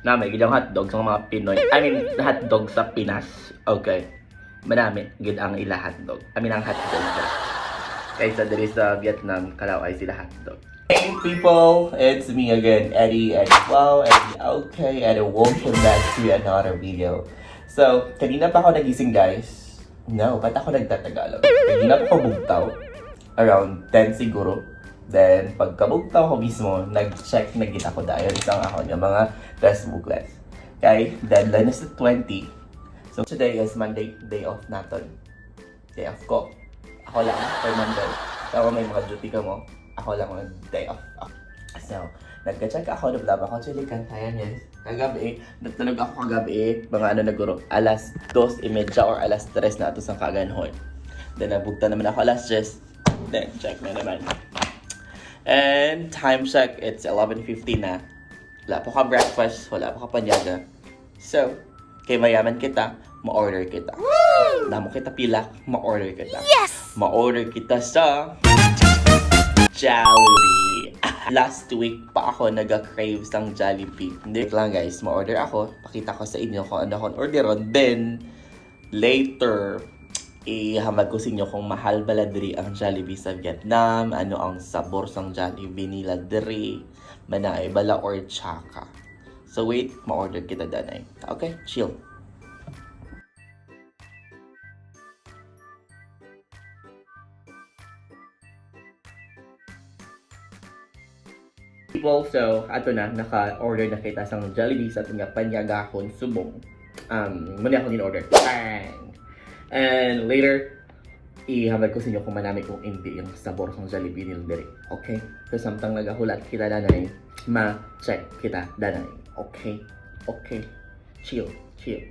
na may gidang hotdog sa mga Pinoy. I mean, hotdog sa Pinas. Okay. Manami, gid ang ila hotdog. I mean, ang hotdog sa. Kaysa diri sa Vietnam, kalaw ay sila hotdog. Hey people, it's me again, Eddie, and wow, and okay, and welcome back to another video. So, kanina pa ako nagising guys. No, ba't ako nagtatagalog? Kanina pa ako bugtaw. Around 10 siguro. Then, pagkabugtaw ko mismo, nag-check na gita ko dahil isang ako ng mga test booklets. Okay, deadline is the 20. So, today is Monday, day off natin. Day off ko. Ako lang, for Monday. Pero may mga duty ka mo, ako lang ang day off. So, nagka-check ako, nablaba ako, actually, kantayan yan. Kagabi, natulog ako kagabi, mga ano naguro, alas 2.30 or alas 3 na ito sa kaganhon. Then, nabugta naman ako alas 10. Then, check na naman. And, time check, it's 11.50 na. Wala pa ka breakfast, wala pa ka panyaga. So, kay mayaman kita, ma-order kita. Namo kita pila, ma-order kita. Yes! Ma-order kita sa Jollibee. Last week pa ako nag-crave sang Jollibee. Hindi lang guys, ma-order ako. Pakita ko sa inyo kung ano akong orderon. Then, later, ihamag ko sa inyo kung mahal bala diri ang Jollibee sa Vietnam, ano ang sabor sang Jollibee nila diri, manay bala or tsaka. So wait, ma-order kita danay. Okay, chill. People, so ato na, naka-order na kita sa Jollibee sa ating panyagahon subong. Um, muna ako din-order. Bang! And later, ihamag ko sa inyo kung manami kung hindi yung sabor ng Jollibee nila diri. Okay? So, samtang nagahulat kita danay, ma-check kita danay. Okay? Okay? Chill. Chill.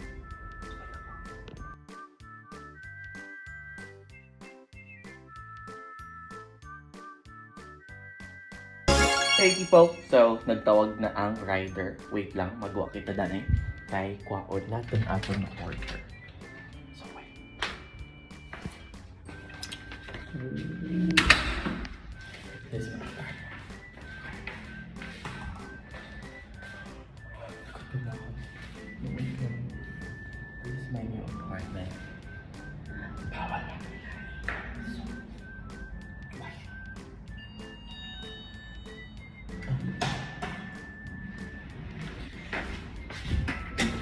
Hey people, so nagtawag na ang rider. Wait lang, magwa kita danay. Kay kwaod natin ato na order.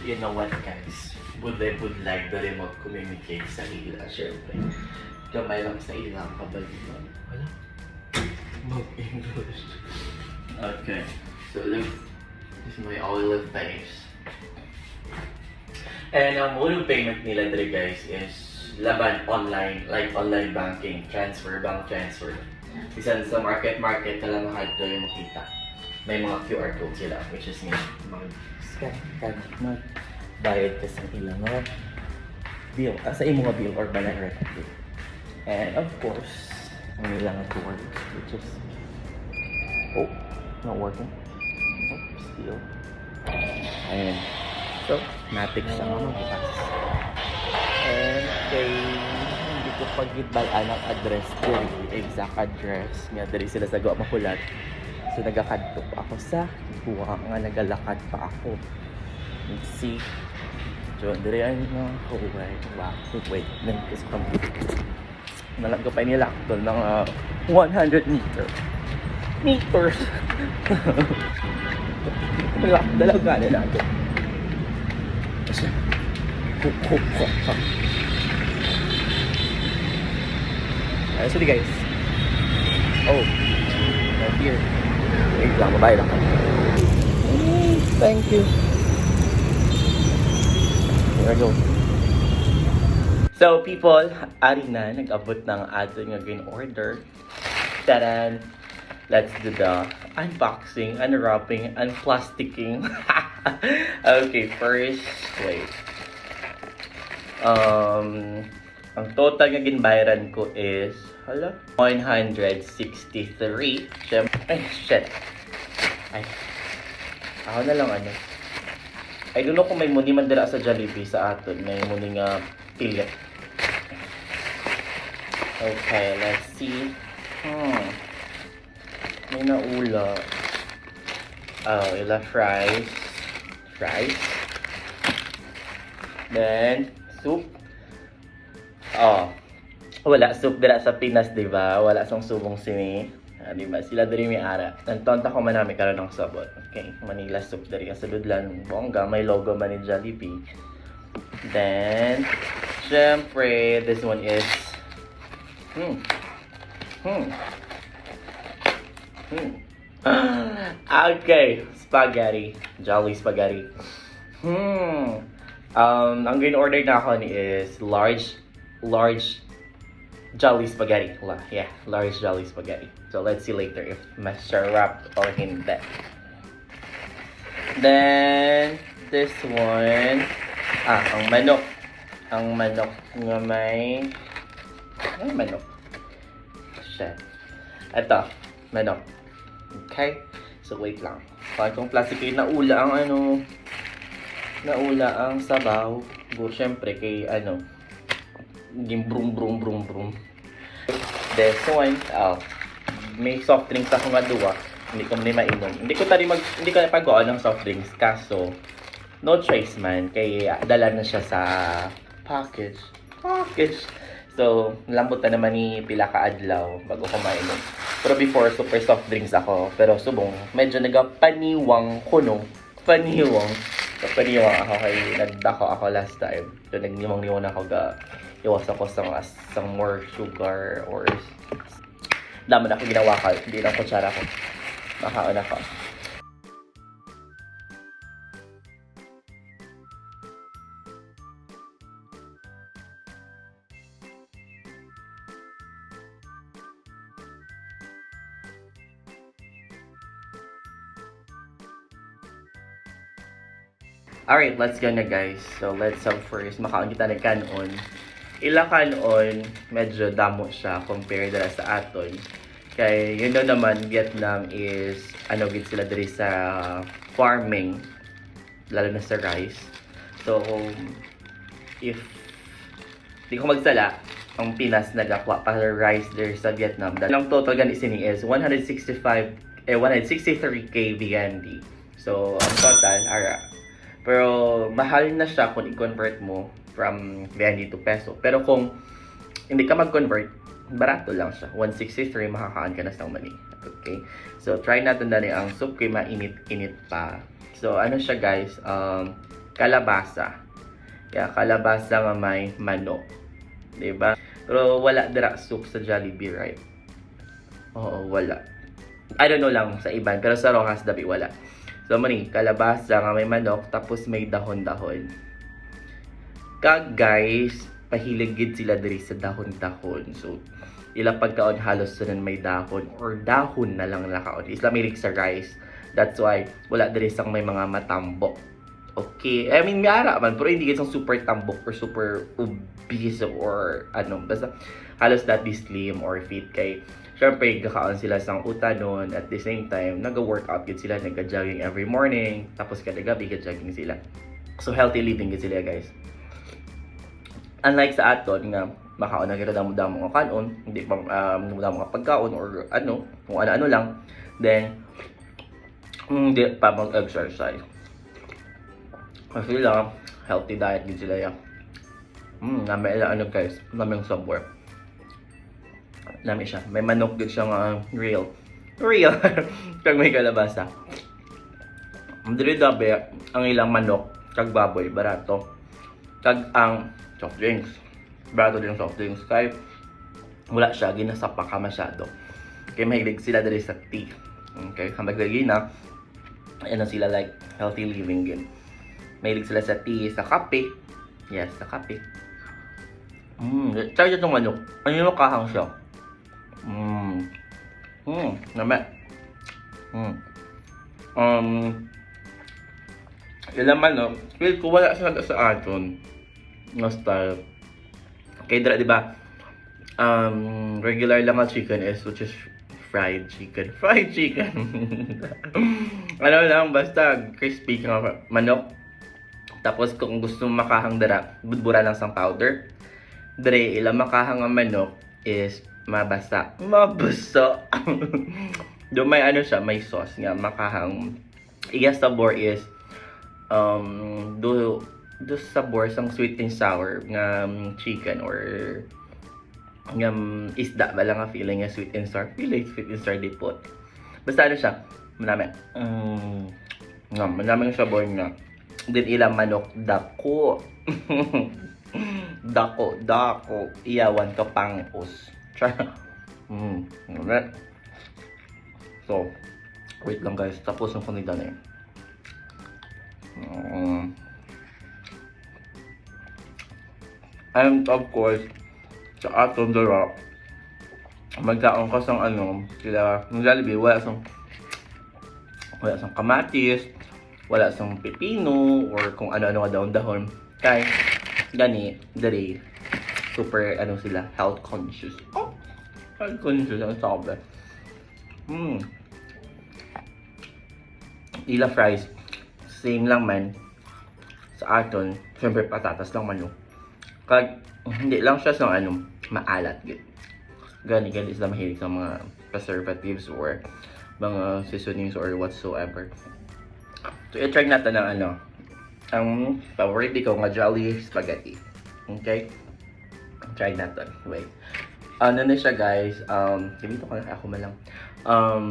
You know what guys? Budlay budlay the remote communicate sa ila, syempre. Kamay lang sa ila ang kabalikan. Wala. Mag-English. Okay. So look, this is my olive face. And ang of payment nila dito guys is laban online, like online banking, transfer, bank transfer. Bisan sa market market ka lang mahal yung makita. May mga QR code sila, which is nga mag-scan ka, mag-bayad ka sa ilang mga bill, ah, sa imong bill or balay bill. And of course, ang ilang tours, which is, oh, not working. Oh, still. Ayan. So, matik siya mga bukas. And kay hindi ko pagitbalaan ang address diri, exact address nga diri sila sa Gua Makulat. So nagakadto ako sa buwa nga nagalakad pa ako. Let's see. So diri ay nga oh wait. Wait, nang is Nalagay pa nila ng ah, 100 meter. Meters. Dalaga, nila ito. Kasi, hook, hook, hook, hook. Ayun sila guys. Oh, not here. Wait lang, babae lang. Mm, thank you. There we go. So people, ari na, nag-abot ng ato nga order. Taran! Let's do the unboxing, unwrapping, unplasticking. okay, first, wait. Um, ang total nga ginbayaran ko is, hala, 163. Siyempre, ay, shit. Ay, ako na lang ano. I don't know kung may muni man dira sa Jollibee sa aton. May muni nga pilya. Okay, let's see. Hmm. May naula. Oh, ila fries. rice. Then, soup. Oh, wala soup dira sa Pinas, di ba? Wala sang subong sini. Ah, di ba? Sila diri may ara. Nantonta ko man namin karon ng sabot. Okay, Manila soup diri sa Dudlan. Bongga, may logo man ni Jollibee. Then, syempre, this one is Hmm. Hmm. Hmm. okay, spaghetti. Jolly spaghetti. Hmm. Um, ang in-order na ako ni is large, large jolly spaghetti. Yeah, large jolly spaghetti. So let's see later if masarap or hindi. Then, this one, ah, ang manok. Ang manok nga may, ay, manok. Shit. Ito, manok. Okay? So, wait lang. Kaya kung plastic yung naula ang ano, naula ang sabaw. Bu, syempre, kay ano, yung brum brum brum brum. This one, oh, may soft drinks ako nga duwa. Hindi ko na mainom. Hindi ko tari mag, hindi ko na pag ng soft drinks. Kaso, no choice man. Kay dala na siya sa package. Package. So, lambot na naman ni pila ka adlaw bago ko mainom. Pero before, super soft drinks ako. Pero subong, medyo nagapaniwang kuno. Paniwang. So, paniwang ako kay nagdako ako last time. So, nagniwang-niwang ako ga iwas ako sa mga sa more sugar or dami na ako ginawa ka. Hindi lang kutsara ko. Makaon ako. Alright, let's go na guys. So, let's have first. Makaon kita ng kanon. Ilang kanon, medyo damo siya compare dala sa aton. Kay, yun daw naman, Vietnam is, ano, gid sila diri sa farming. Lalo na sa rice. So, if di ko magsala, ang Pinas nagakwa para rice there sa Vietnam. Dahil ang total gan isini is 165, eh, 163k VND. So, ang total, ara, pero mahal na siya kung i-convert mo from VND to peso. Pero kung hindi ka mag-convert, barato lang siya. 163, makakaan ka na sa money. Okay? So, try natin dali ang soup kay mainit-init pa. So, ano siya guys? Um, kalabasa. Kaya kalabasa nga may manok. ba? Pero wala dira soup sa Jollibee, right? Oo, wala. I don't know lang sa iban, pero sa Rojas Dabi wala. So, mani, kalabasa nga may manok, tapos may dahon-dahon. Kag guys, pahilig gid sila diri sa dahon-dahon. So, ila pagkaon halos sunan may dahon or dahon na lang nakaon. Isla milik sa rice. That's why wala diri sang may mga matambok. Okay. I mean, may ara man, pero hindi gid sang super tambok or super obese or ano. Basta halos that be slim or fit kay Siyempre, kakaon sila sang utanon at the same time, nag-workout gid sila, nagka-jogging every morning, tapos kada gabi jogging sila. So, healthy living gid sila, guys. Unlike sa aton nga makaon na kita damo-damo nga kanon, hindi pa um, damo nga pagkaon or ano, kung ano-ano lang, then hindi pa mag-exercise. Kasi lang, healthy diet din sila yan. Hmm, nami ano guys, naming subware. Nami siya. May manok din siya nga real. Real. Kag may kalabasa. Dili dabe, ang ilang manok, kag baboy, barato. Kag ang soft drinks. Barato din soft drinks. Kay wala siya, ginasapa ka masyado. Kaya mahilig sila dali sa tea. Okay, kapag lagi na, ano sila like, healthy living din. Mahilig sila sa tea, sa kape. Yes, sa kape. Mmm, tsaka itong manok. Ano yung kahang siya? Mmm. Mmm, nami. Mmm. Um, ilang manok, feel ko wala siya sa aton na style. Kaya dira, di ba? Um, regular lang ang chicken is which is fried chicken. Fried chicken. ano lang, basta crispy ka manok. Tapos kung gusto makahang dara, budbura lang sang powder. Dre, ilang makahang ang manok is mabasa. Mabasa. Do may ano siya, may sauce nga makahang. Iya sabor is um do do sabor sang sweet and sour nga um, chicken or nga um, isda ba lang nga feeling nga sweet and sour feeling sweet and sour dipot basta ano siya manami mm, nga manami yung sabor nga din ilang manok dako dako dako iyawan ka pangos. Mm, alright. so wait lang guys tapos ang kunida na yun Mm. And of course, sa atong dara, magkaon ka sang ano, sila, ng Jollibee, wala sang, wala sang kamatis, wala sang pepino, or kung ano-ano nga dahon-dahon. Kay, gani, dali, super, ano sila, health conscious. Oh, conscious, ang sabi. Hmm. Ila fries, same lang man sa aton. Siyempre, patatas lang man, no? Kag, hindi lang siya sa ano, maalat. Gid. Gani, gani sila mahilig sa mga preservatives or mga seasonings or whatsoever. So, i-try natin ng ano, ang favorite ko nga Jolly Spaghetti. Okay? Try natin. Wait. Ano na siya guys, um, dito ko na ako malang. Um,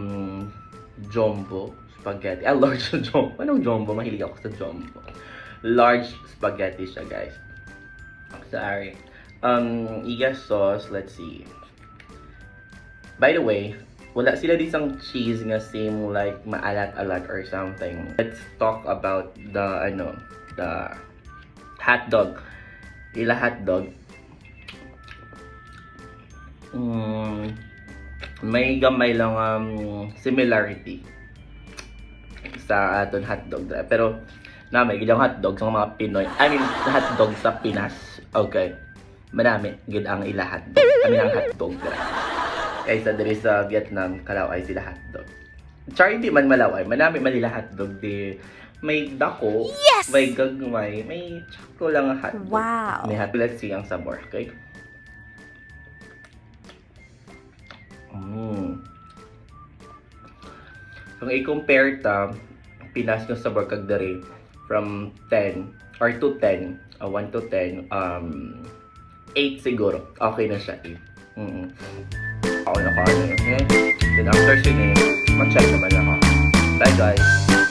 jumbo spaghetti. Ah, large jumbo. Anong jumbo? Mahilig ako sa jumbo. Large spaghetti siya guys. Sorry. Um, iga sauce, let's see. By the way, wala sila disang cheese nga same like maalat-alat or something. Let's talk about the ano, the hot dog. Ila hot dog. Mm, may gamay lang um, similarity sa aton hotdog dra. Pero na may gidang hotdog sa mga Pinoy. I mean, hotdog sa Pinas. Okay. Marami gid ang ila hotdog. I mean, ang hotdog dra. Kaysa diri sa Vietnam, kalaw ay sila hotdog. Char hindi man malaway. Manami man nila hotdog di may dako, Yes! may gagmay, may tsako lang ang hotdog. Wow. May hot. Let's see ang sabor, okay? Mm. Kung i-compare ta, Pinas ng sabor kag dere from 10 or to 10, uh, 1 to 10, um, 8 siguro. Okay na siya, 8. Mm -mm. Ako na ka, okay? Then after sini, mag-check naman ako. Bye guys!